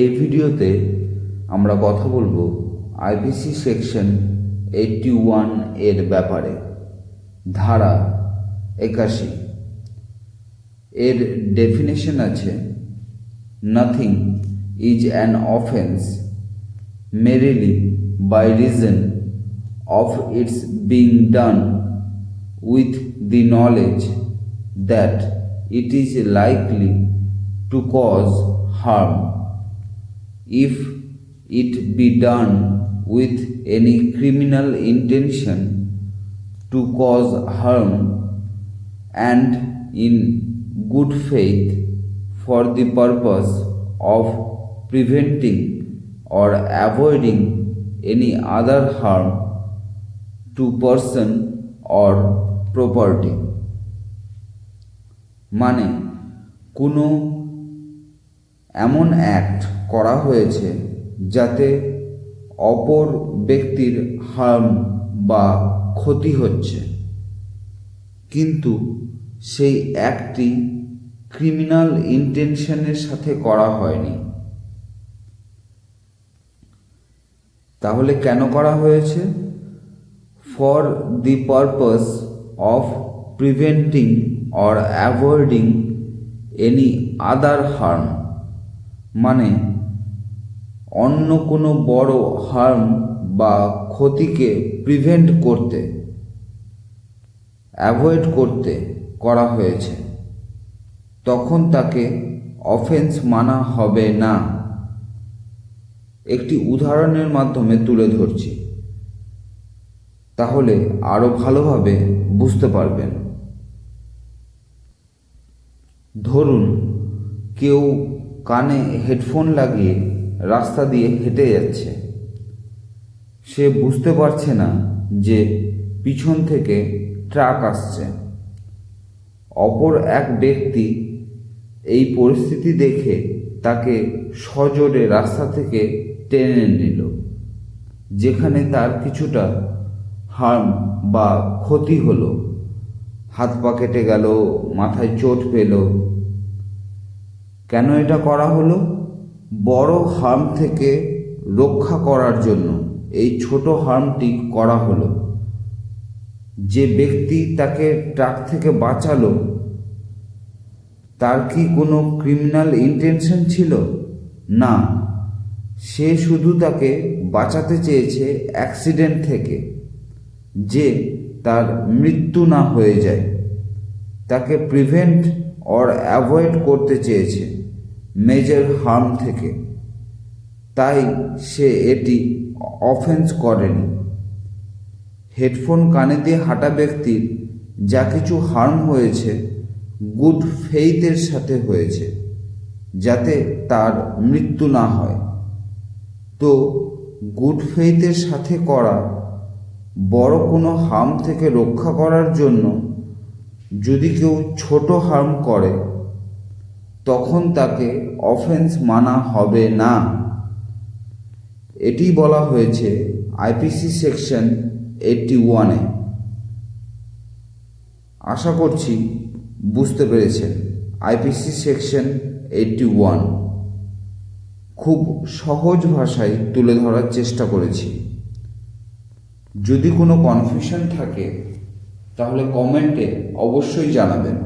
এই ভিডিওতে আমরা কথা বলব আইপিসি সেকশন এইটটি ওয়ানের ব্যাপারে, ধারা একাশি। এর ডেফিনেশন আছে nothing is an offence merely by reason of its being done with the knowledge that it is likely to cause harm if it be done with any criminal intention to cause harm and in good faith for the purpose of preventing or avoiding any other harm to person or property মানে কোনো এমন act করা হয়েছে যাতে অপর ব্যক্তির harm বা ক্ষতি হচ্ছে। কিন্তু সেই অ্যাক্টটি ক্রিমিনাল ইন্টেনশনের সাথে করা হয়নি। তাহলে কেন করা হয়েছে? For the purpose of preventing or avoiding any other harm মানে অন্য কোনো বড় হার্ম বা ক্ষতিকে প্রিভেন্ট করতে অ্যাভয়েড করতে করা হয়েছে। তখন তাকে অফেন্স মানা হবে না। একটি উদাহরণের মাধ্যমে তুলে ধরছি। তাহলে আরও ভালোভাবে বুঝতে পারবেন। ধরুন, কেউ কানে হেডফোন লাগিয়ে রাস্তা দিয়ে হেঁটে যাচ্ছে। সে বুঝতে পারছে না যে পিছন থেকে ট্রাক আসছে। অপর এক ব্যক্তি এই পরিস্থিতি দেখে তাকে সজোরে রাস্তা থেকে টেনে নিল, যেখানে তার কিছুটা হার্ম বা ক্ষতি হলো। হাত পা কেটে গেল, মাথায় চোট পেল কেন এটা করা হলো? বড় হার্ম থেকে রক্ষা করার জন্য এই ছোট হার্মটি করা হলো। যে ব্যক্তি তাকে ট্রাক থেকে বাঁচালো, তার কি কোনো ক্রিমিনাল ইন্টেনশন ছিল? না, সে শুধু তাকে বাঁচাতে চেয়েছে অ্যাক্সিডেন্ট থেকে, যে তার মৃত্যু না হয়ে যায়। তাকে প্রিভেন্ট অর অ্যাভয়েড করতে চেয়েছে মেজর হার্ম থেকে। তাই সে এটি অফেন্স করেনি। হেডফোন কানে দিয়ে হাঁটা ব্যক্তির যা কিছু হার্ম হয়েছে গুড ফেইথের সাথে হয়েছে, যাতে তার মৃত্যু না হয়। তো গুড ফেইথের সাথে করা বড় কোনো হার্ম থেকে রক্ষা করার জন্য যদি কেউ ছোট হার্ম করে, তখন তাকে অফেন্স মানা হবে না। এটি বলা হয়েছে আইপিসি সেকশন এইটটি ওয়ানে আশা করছি বুঝতে পেরেছেন আইপিসি সেকশন এইটটি ওয়ান খুব সহজ ভাষায় তুলে ধরার চেষ্টা করেছি। যদি কোনো কনফিউশন থাকে তাহলে কমেন্টে অবশ্যই জানাবেন।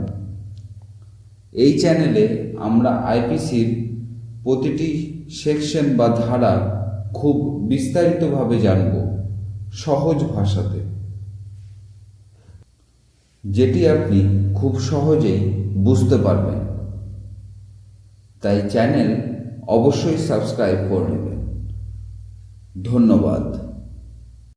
এই চ্যানেলে আমরা আইপিসির প্রতিটি সেকশন বা ধারা খুব বিস্তারিতভাবে জানব সহজ ভাষাতে। যেটি আপনি খুব সহজেই বুঝতে পারবেন। তাই চ্যানেল অবশ্যই সাবস্ক্রাইব করে নেবেন। ধন্যবাদ।